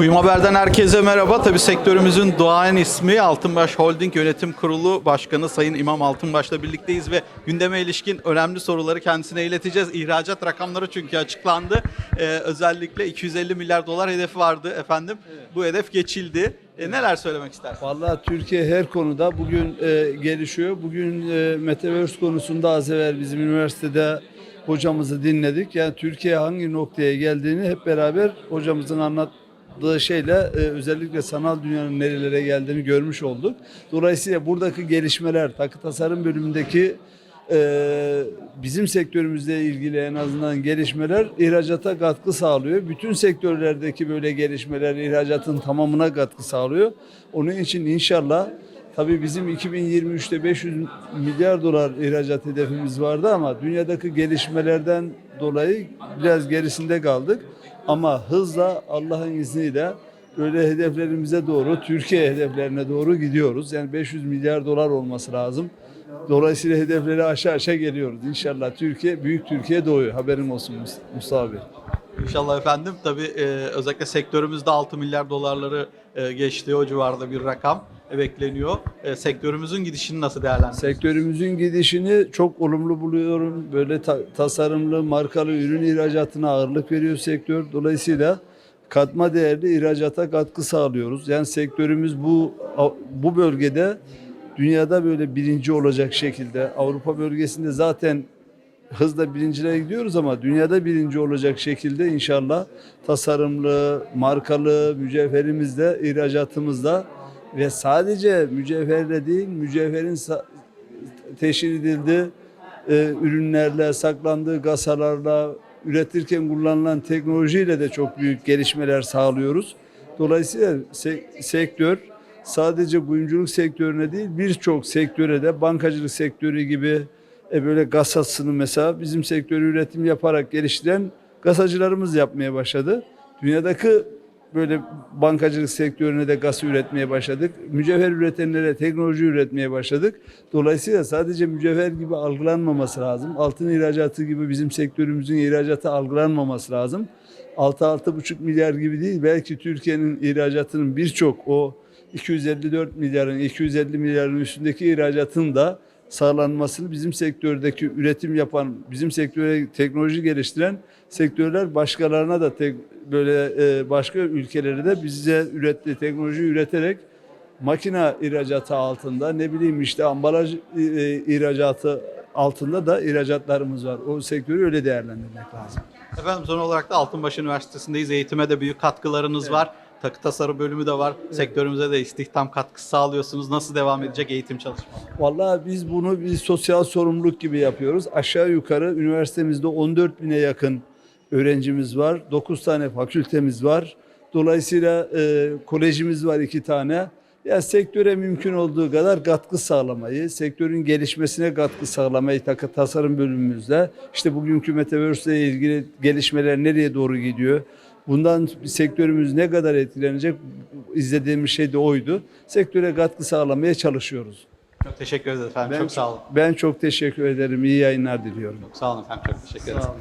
Kuyum Haber'den herkese merhaba. Tabii sektörümüzün doğayan ismi Altınbaş Holding Yönetim Kurulu Başkanı Sayın İmam Altınbaş'la birlikteyiz ve gündeme ilişkin önemli soruları kendisine ileteceğiz. İhracat rakamları çünkü açıklandı. Ee, özellikle 250 milyar dolar hedefi vardı efendim. Bu hedef geçildi. Ee, neler söylemek istersiniz? Vallahi Türkiye her konuda bugün e, gelişiyor. Bugün e, Metaverse konusunda az evvel bizim üniversitede hocamızı dinledik. Yani Türkiye hangi noktaya geldiğini hep beraber hocamızın anlattığı şeyle e, özellikle sanal dünyanın nerelere geldiğini görmüş olduk. Dolayısıyla buradaki gelişmeler, takı tasarım bölümündeki e, bizim sektörümüzle ilgili en azından gelişmeler ihracata katkı sağlıyor. Bütün sektörlerdeki böyle gelişmeler ihracatın tamamına katkı sağlıyor. Onun için inşallah tabii bizim 2023'te 500 milyar dolar ihracat hedefimiz vardı ama dünyadaki gelişmelerden dolayı biraz gerisinde kaldık. Ama hızla Allah'ın izniyle böyle hedeflerimize doğru, Türkiye hedeflerine doğru gidiyoruz. Yani 500 milyar dolar olması lazım. Dolayısıyla hedefleri aşağı aşağı geliyoruz. İnşallah Türkiye, büyük Türkiye doğuyor. Haberin olsun Mus- Mustafa Bey. İnşallah efendim. Tabii e, özellikle sektörümüzde 6 milyar dolarları e, geçti. O civarda bir rakam bekleniyor. E, sektörümüzün gidişini nasıl değerlendiriyorsunuz? Sektörümüzün gidişini çok olumlu buluyorum. Böyle ta- tasarımlı, markalı ürün ihracatına ağırlık veriyor sektör. Dolayısıyla katma değerli ihracata katkı sağlıyoruz. Yani sektörümüz bu bu bölgede dünyada böyle birinci olacak şekilde Avrupa bölgesinde zaten hızla birincilere gidiyoruz ama dünyada birinci olacak şekilde inşallah tasarımlı, markalı mücevherimizde, ihracatımızda ve sadece mücevherle değil, mücevherin teşhir edildiği e, ürünlerle, saklandığı kasalarla, üretirken kullanılan teknolojiyle de çok büyük gelişmeler sağlıyoruz. Dolayısıyla se- sektör sadece kuyumculuk sektörüne değil birçok sektöre de bankacılık sektörü gibi e, böyle kasasını mesela bizim sektörü üretim yaparak geliştiren kasacılarımız yapmaya başladı. Dünyadaki böyle bankacılık sektörüne de gaz üretmeye başladık. Mücevher üretenlere teknoloji üretmeye başladık. Dolayısıyla sadece mücevher gibi algılanmaması lazım. Altın ihracatı gibi bizim sektörümüzün ihracatı algılanmaması lazım. 6-6,5 milyar gibi değil belki Türkiye'nin ihracatının birçok o 254 milyarın 250 milyarın üstündeki ihracatın da sağlanmasını bizim sektördeki üretim yapan, bizim sektöre teknoloji geliştiren sektörler başkalarına da tek, böyle e, başka ülkelere de bize ürettiği teknoloji üreterek makina ihracatı altında ne bileyim işte ambalaj e, ihracatı altında da ihracatlarımız var. O sektörü öyle değerlendirmek lazım. Efendim son olarak da Altınbaş Üniversitesi'ndeyiz. Eğitime de büyük katkılarınız var. Takı tasarım bölümü de var. Sektörümüze de istihdam katkısı sağlıyorsunuz. Nasıl devam edecek eğitim çalışmaları? Vallahi biz bunu bir sosyal sorumluluk gibi yapıyoruz. Aşağı yukarı üniversitemizde 14 bine yakın öğrencimiz var. 9 tane fakültemiz var. Dolayısıyla e, kolejimiz var iki tane. Ya sektöre mümkün olduğu kadar katkı sağlamayı, sektörün gelişmesine katkı sağlamayı takı tasarım bölümümüzde. İşte bugünkü Metaverse ile ilgili gelişmeler nereye doğru gidiyor? Bundan sektörümüz ne kadar etkilenecek? İzlediğimiz şey de oydu. Sektöre katkı sağlamaya çalışıyoruz. Çok teşekkür ederiz efendim. çok sağ olun. Ben çok teşekkür ederim. İyi yayınlar diliyorum. Sağ olun efendim. Çok teşekkür ederiz. Sağ olun.